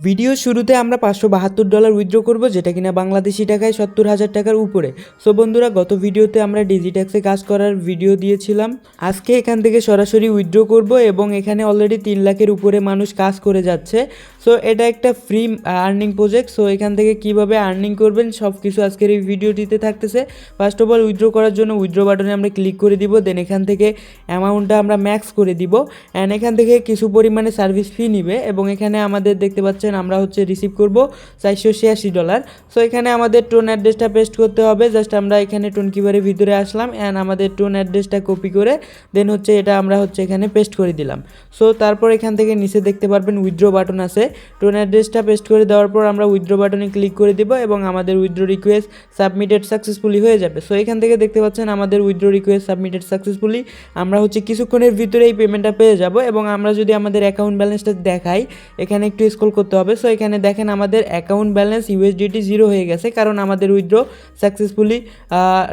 Video শুরুতে আমরা পাঁচশো বাহাত্তর ডলার উইথড্র করব, যেটা কিনা বাংলাদেশি টাকায় সত্তর হাজার টাকার উপরে। সো বন্ধুরা, গত ভিডিওতে আমরা ডিজিট্যাক্সে কাজ করার ভিডিও দিয়েছিলাম। আজকে এখান থেকে সরাসরি উইথড্র করব এবং এখানে অলরেডি তিন লাখের উপরে মানুষ কাজ করে যাচ্ছে। সো এটা একটা ফ্রি আর্নিং প্রজেক্ট সো এখান থেকে কীভাবে আর্নিং করবেন সব কিছু আজকের এই ভিডিওটিতে থাকতেছে। ফার্স্ট অফ অল উইথড্র করার জন্য উইথড্র বাটনে আমরা ক্লিক করে দিব দেন এখান থেকে অ্যামাউন্টটা আমরা ম্যাক্স করে দিব। অ্যান্ড এখান থেকে কিছু পরিমাণে সার্ভিস ফি নিবে এবং এখানে আমাদের দেখতে পাচ্ছেন আমরা হচ্ছে রিসিভ করব চারশো ছিয়াশি ডলার সো এখানে আমাদের টোন অ্যাড্রেসটা পেস্ট করতে হবে। জাস্ট আমরা এখানে টোন কিবারের ভিতরে আসলাম অ্যান্ড আমাদের টোন অ্যাড্রেসটা কপি করে দেন হচ্ছে এটা আমরা হচ্ছে এখানে পেস্ট করে দিলাম। সো তারপর এখান থেকে নিচে দেখতে পারবেন উইথড্র বাটন আছে। টোন অ্যাড্রেসটা পেস্ট করে দেওয়ার পর আমরা উইথড্র বাটনে ক্লিক করে দিব এবং আমাদের উইথড্র রিকোয়েস্ট সাবমিটেড সাকসেসফুলি হয়ে যাবে। সো এখান থেকে দেখতে পাচ্ছেন আমাদের উইথড্র রিকোয়েস্ট সাবমিটেড সাকসেসফুলি আমরা হচ্ছে কিছুক্ষণের ভিতরে এই পেমেন্টটা পেয়ে যাব এবং আমরা যদি আমাদের অ্যাকাউন্ট ব্যালেন্সটা দেখাই, এখানে একটু স্ক্রল করতে হবে। সো এখানে দেখেন আমাদের অ্যাকাউন্ট ব্যালেন্স ইউএসডিটি জিরো হয়ে গেছে, কারণ আমাদের উইথড্র সাকসেসফুলি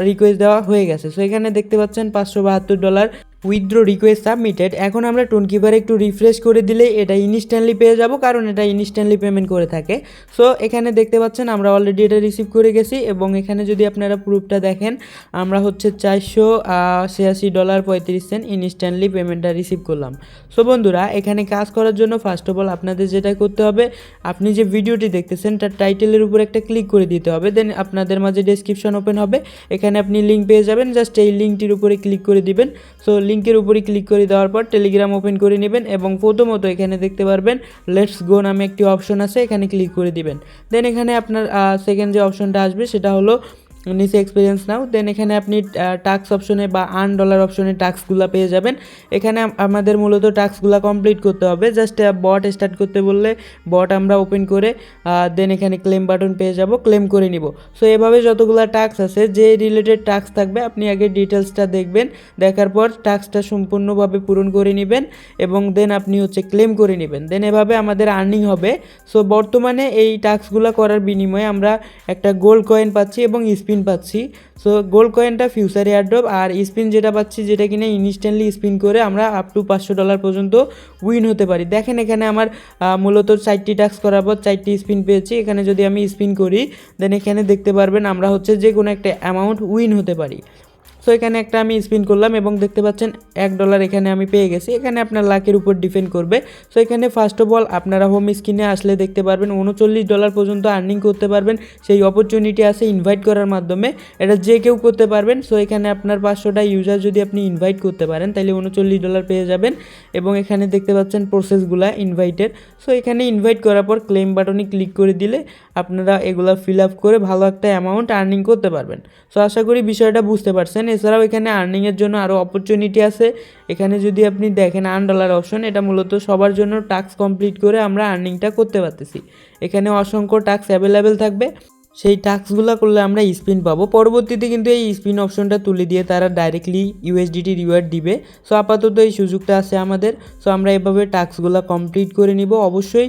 রিকোয়েস্ট দেওয়া হয়ে গেছে। সো এখানে দেখতে পাচ্ছেন পাঁচশো বাহাত্তর ডলার উইথড্র রিকোয়েস্ট সাবমিটেড এখন আমরা টোনকিপারে একটু রিফ্রেশ করে দিলে এটা ইনস্ট্যান্টলি পেয়ে যাব, কারণ এটা ইনস্ট্যান্টলি পেমেন্ট করে থাকে। সো এখানে দেখতে পাচ্ছেন আমরা অলরেডি এটা রিসিভ করে গেছি এবং এখানে যদি আপনারা প্রুফটা দেখেন, আমরা হচ্ছে চারশো ছিয়াশি ডলার পঁয়ত্রিশ সেন্ট ইনস্ট্যান্টলি পেমেন্টটা রিসিভ করলাম। সো বন্ধুরা, এখানে কাজ করার জন্য ফার্স্ট অফ অল আপনাদের যেটা করতে হবে, আপনি যে ভিডিওটি দেখতেছেন, তার টাইটেলের উপর একটা ক্লিক করে দিতে হবে। দেন আপনাদের মাঝে ডেসক্রিপশন ওপেন হবে। এখানে আপনি লিঙ্ক পেয়ে যাবেন জাস্ট এই লিঙ্কটির উপরে ক্লিক করে দিবেন। সো লিঙ্কের উপরে ক্লিক করে দেওয়ার পর টেলিগ্রাম ওপেন করে নেবেন এবং প্রথমত এখানে দেখতে পারবেন লেটস গো নামে একটি অপশন আছে, এখানে ক্লিক করে দিবেন। দেন এখানে আপনার সেকেন্ড যে অপশনটা আসবে সেটা হলো নিচে এক্সপিরিয়েন্স নাও। দেন এখানে আপনি টাক্স অপশনে বা আর্ন ডলার অপশনে টাস্কগুলো পেয়ে যাবেন। এখানে আমাদের মূলত টাস্কগুলো কমপ্লিট করতে হবে। জাস্ট বট স্টার্ট করতে বললে বট আমরা ওপেন করে দেন এখানে ক্লেম বাটন পেয়ে যাব ক্লেম করে নিব। সো এভাবে যতগুলো টাস্ক আছে, যে রিলেটেড টাস্ক থাকবে, আপনি আগে ডিটেলসটা দেখবেন। দেখার পর টাস্কটা সম্পূর্ণভাবে পূরণ করে নেবেন এবং দেন আপনি হচ্ছে ক্লেম করে নেবেন। দেন এভাবে আমাদের আর্নিং হবে। সো বর্তমানে এই টাস্কগুলো করার বিনিময়ে আমরা একটা গোল্ড কয়েন পাচ্ছি এবং স্পিন পাচ্ছি। সো গোল্ড কয়েনটা ফিউচার এয়ারড্রপ আর স্পিন যেটা পাচ্ছি, যেটা কিনা ইনস্ট্যান্টলি স্পিন করে আমরা আপ টু পাঁচশো ডলার পর্যন্ত উইন হতে পারি। দেখেন এখানে আমার মূলত চারটি টাস্ক করার পর চারটি স্পিন পেয়েছি। এখানে যদি আমি স্পিন করি দেন এখানে দেখতে পারবেন আমরা হচ্ছে যে কোনো একটা অ্যামাউন্ট উইন হতে পারি। সো এখানে একটা আমি স্পিন করলাম এবং দেখতে পাচ্ছেন এক ডলার এখানে আমি পেয়ে গেছি। এখানে আপনার লাখের উপর ডিপেন্ড করবে। সো এখানে ফার্স্ট অফ অল আপনারা হোম স্ক্রিনে আসলে দেখতে পারবেন, উনচল্লিশ ডলার পর্যন্ত আর্নিং করতে পারবেন। সেই অপরচুনিটি আছে ইনভাইট করার মাধ্যমে। এটা যে কেউ করতে পারবেন। সো এখানে আপনার পাঁচশোটা ইউজার যদি আপনি ইনভাইট করতে পারেন, তাহলে উনচল্লিশ ডলার পেয়ে যাবেন। এবং এখানে দেখতে পাচ্ছেন প্রসেসগুলা ইনভাইটের সো এখানে ইনভাইট করার পর ক্লেম বাটনে ক্লিক করে দিলে আপনারা এগুলা ফিল আপ করে ভালো একটা অ্যামাউন্ট আর্নিং করতে পারবেন। সো আশা করি বিষয়টা বুঝতে পারছেন। এছাড়াও এখানে আর্নিংয়ের জন্য আরও অপরচুনিটি আছে। এখানে যদি আপনি দেখেন আর্ন ডলার অপশন এটা মূলত সবার জন্য টাস্ক কমপ্লিট করে আমরা আর্নিংটা করতে পারতেছি। এখানে অসংখ্য টাস্ক অ্যাভেলেবেল থাকবে। সেই টাস্কগুলো করলে আমরা স্পিন পাবো। পরবর্তীতে কিন্তু এই স্পিন অপশনটা তুলে দিয়ে তারা ডাইরেক্টলি ইউএসডিটি রিওয়ার্ড দিবে। সো আপাতত এই সুযোগটা আছে আমাদের। সো আমরা এভাবে টাস্কগুলো কমপ্লিট করে নিব। অবশ্যই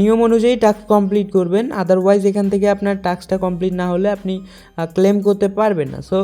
নিয়ম অনুযায়ী টাস্ক কমপ্লিট করবেন। আদারওয়াইজ এখান থেকে আপনার টাস্কটা কমপ্লিট না হলে আপনি ক্লেম করতে পারবেন না। সো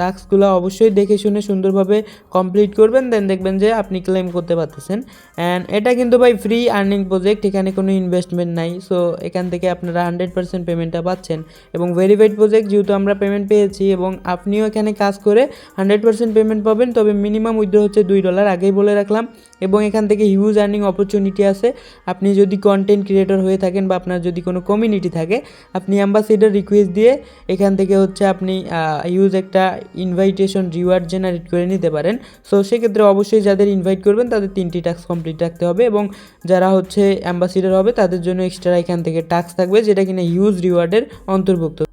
টাস্কগুলো অবশ্যই দেখে শুনে সুন্দরভাবে কমপ্লিট করবেন দেন দেখবেন যে আপনি ক্লেম করতে পারতেছেন। অ্যান্ড এটা কিন্তু ভাই ফ্রি আর্নিং প্রজেক্ট এখানে কোনো ইনভেস্টমেন্ট নাই। সো এখান থেকে আপনারা হান্ড্রেড পার্সেন্ট পেমেন্টটা পাচ্ছেন। এবং ভেরিফাইড প্রজেক্ট যেহেতু আমরা পেমেন্ট পেয়েছি এবং আপনিও এখানে কাজ করে হান্ড্রেড পার্সেন্ট পেমেন্ট পাবেন, তবে মিনিমাম উইথড্র হচ্ছে দুই ডলার আগেই বলে রাখলাম। এবং এখান থেকে হিউজ আর্নিং অপরচুনিটি আছে। আপনি যদি কন্টেন্ট ক্রিয়েটর হয়ে থাকেন বা আপনার যদি কোনো কমিউনিটি থাকে, আপনি অ্যাম্বাসিডার রিকোয়েস্ট দিয়ে এখান থেকে হচ্ছে আপনি হিউজ একটা ইনভাইটেশন রিওয়ার্ড জেনারেট করে নিতে পারেন। সো সেক্ষেত্রে অবশ্যই যাদের ইনভাইট করবেন, তাদের তিনটি টাস্ক কমপ্লিট রাখতে হবে এবং যারা হচ্ছে অ্যাম্বাসিডার হবে, তাদের জন্য এক্সট্রা এখান থেকে টাস্ক থাকবে, যেটা কিনা হিউজ রিওয়ার্ডের অন্তর্ভুক্ত।